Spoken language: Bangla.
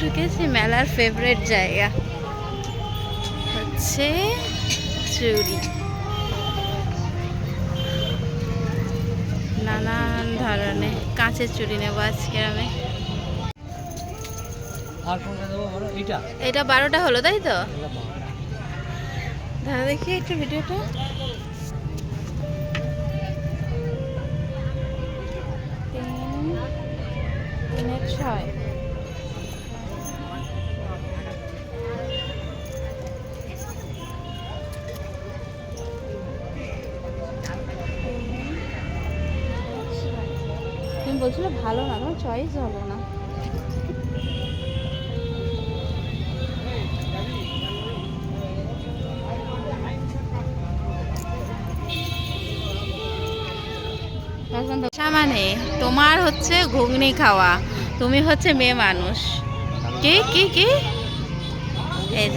ঢুকেছি মেলার ফেভারিট জায়গা। হচ্ছে চুরি। নানান ধরনের কাঁচের চুড়ি নেব আজকে আমি। এটা বারোটা হলো তাই তো? দাদা দেখি একটু ভিডিওটা। ছয়। বলছিলে, ভালো না তোমার চয়েস হলো না। মানে তোমার হচ্ছে ঘুগনি খাওয়া, তুমি হচ্ছে মেয়ে মানুষ। কি কি কি? এই যে